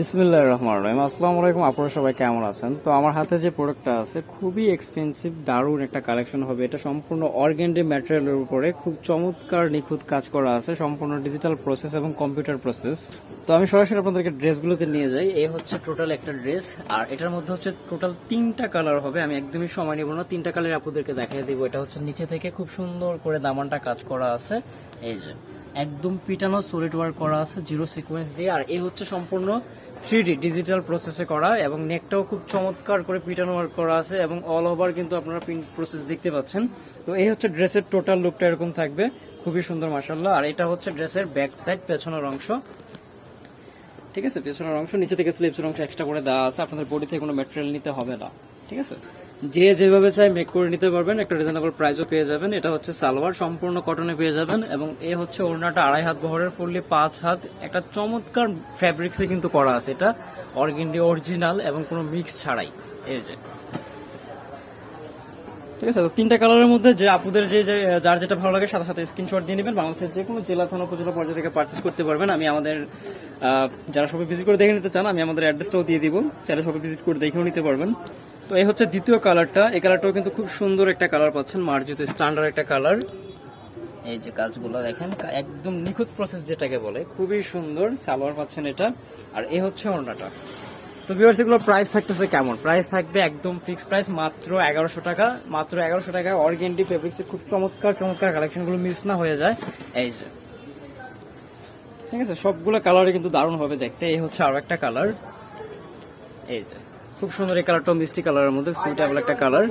বিসমিল্লাহ রহমান রহিম। আসসালামু আলাইকুম, আপনারা সবাই কেমন আছেন? তো আমার হাতে যে প্রোডাক্টটা আছে, খুবই এক্সপেন্সিভ দারুণ একটা কালেকশন হবে। এটা সম্পূর্ণ অর্গেন্ডি ম্যাটেরিয়ালের উপরে খুব চমৎকার নিখুঁত কাজ করা আছে, সম্পূর্ণ ডিজিটাল প্রসেস এবং কম্পিউটার প্রসেস তো আমি সরাসরি আপনাদেরকে ড্রেসগুলোতে নিয়ে যাই। এই হচ্ছে টোটাল একটা ড্রেস আর এটার মধ্যে হচ্ছে টোটাল তিনটা কালার হবে। আমি একদমই সময় নেব না, তিনটা কালার আপনাদেরকে দেখিয়ে দিব। এটা হচ্ছে নিচে থেকে খুব সুন্দর করে দামানটা কাজ করা আছে। এই যে, একদম পিটানো সলিড ওয়ার্ক করা আছে জিরো সিকোয়েন্স দিয়ে। আর এই হচ্ছে সম্পূর্ণ থ্রি ডিজিটাল প্রসেসে করা এবং নেকটাও খুব চমৎকার করে পিটানো ওয়ার্ক করা আছে এবং অল ওভার কিন্তু আপনারা প্রিন্ট প্রসেস দেখতে পাচ্ছেন। তো এই হচ্ছে ড্রেসের টোটাল লুকটা এরকম থাকবে। খুবই সুন্দর মাসাল্লাহ আর এটা হচ্ছে ড্রেসের ব্যাক সাইড পেছনের অংশ। ঠিক আছে? পেছনের অংশ, নিচে থেকে স্লিপসের অংশ এক্সট্রা করে দেওয়া আছে। আপনাদের বডি থেকে কোনো ম্যাটেরিয়াল নিতে হবে না। ঠিক আছে? যে যেভাবে চাই মেক করে নিতে পারবেন, একটা রিজনেবল প্রাইসও পেয়ে যাবেন। এটা হচ্ছে সালোয়ার, সম্পূর্ণ কটনে পেয়ে যাবেন এবং এ হচ্ছে ওড়নাটা আড়াই হাত বহরের ফুললি পাঁচ হাত। একটা চমৎকার ফ্যাব্রিক্সে কিন্তু করা আছে এটা অর্গেন্ডি অরিজিনাল এবং কোনো মিক্স ছাড়াই। এই যে। ঠিক আছে, তো তিনটা কালারের মধ্যে যে আপুদের যে যার যেটা ভালো লাগে সাথে সাথে স্ক্রিনশট দিয়ে নেবেন। বাংলাদেশের যে কোনো জেলা, থানা, উপজেলা পর্যায়ে থেকে পার্চেস করতে পারবেন। আমি আমাদের যারা সবাই ভিজিট করে দেখে নিতে চান, আমি আমাদের অ্যাড্রেসটাও দিয়ে দিব। চাইলে সবাই ভিজিট করে দেখেও নিতে পারবেন। তো এই হচ্ছে দ্বিতীয় কালারটা। এই কালারটাও কিন্তু খুব সুন্দর একটা কালার পাচ্ছেন মার্জিত স্ট্যান্ডার্ড একটা কালার। এই যে কাজগুলো দেখেন একদম নিখুঁত প্রসেস যেটাকে বলে খুবই সুন্দর সালোয়ার পাচ্ছেন এটা। আর এই হচ্ছে ওড়নাটা। তো ভিউয়ার্স এগুলো প্রাইস থাকতেছে কেমন? প্রাইস থাকবে একদম ফিক্স প্রাইস মাত্র এগারোশো টাকা। মাত্র এগারোশো টাকা অর্গেন্ডি ফেব্রিক্সের খুব চমৎকার চমৎকার কালেকশনগুলো মিস না হয়ে যায়। এই যে। ঠিক আছে সবগুলো কালারে কিন্তু দারুণ হবে দেখতে। এই হচ্ছে আরও একটা কালার এই যে। খুব সুন্দর এই কালারটা মিষ্টি কালারের মধ্যে সুইটেবল একটা কালার।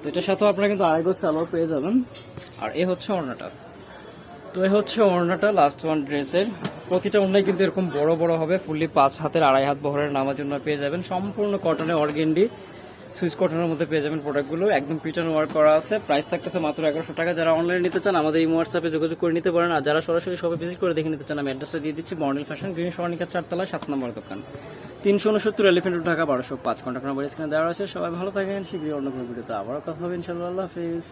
তো এটার সাথেও আপনারা কিন্তু আড়াই গজ সালোয়ার পেয়ে যাবেন। আর এ হচ্ছে অর্ণাটা তো এ হচ্ছে অর্ণাটা লাস্ট ওয়ান ড্রেসের প্রতিটা অন্যায় কিন্তু এরকম বড় বড় হবে ফুললি পাঁচ হাতের, আড়াই হাত বহরের নামার জন্য পেয়ে যাবেন। সম্পূর্ণ কটনে অর্গেন্ডি সুইচ কটনের মধ্যে পেয়ে যাবেন প্রোডাক্টগুলো একদম পিটান ওয়ার্ক করা আছে। প্রাইস থাকতেছে মাত্র এগারোশো টাকা। যারা অনলাইনে নিতে চান, আমাদের এই হোয়াটসঅ্যাপে যোগাযোগ করে নিতে পারেন। আর যারা সরাসরি সবাই ভিজিট করে দেখে নিতে চান, আমি অ্যাড্রেসটা দিয়ে দিচ্ছি। বর্ণিল ফ্যাশন গ্রিন সরণিকা, চারতলা, সাত নম্বর দোকান। তিনশো উনসত্তর এলিফেন্ট ঢাকা বারোশো পাঁচ। ঘণ্টা নম্বর স্ক্রিনে দেওয়া আছে সবাই ভালো থাকেন, শীঘ্রই অন্য কোনো ভিডিওতে আবারও কথা হবে। ইনশাল্লাহ হাফিজ।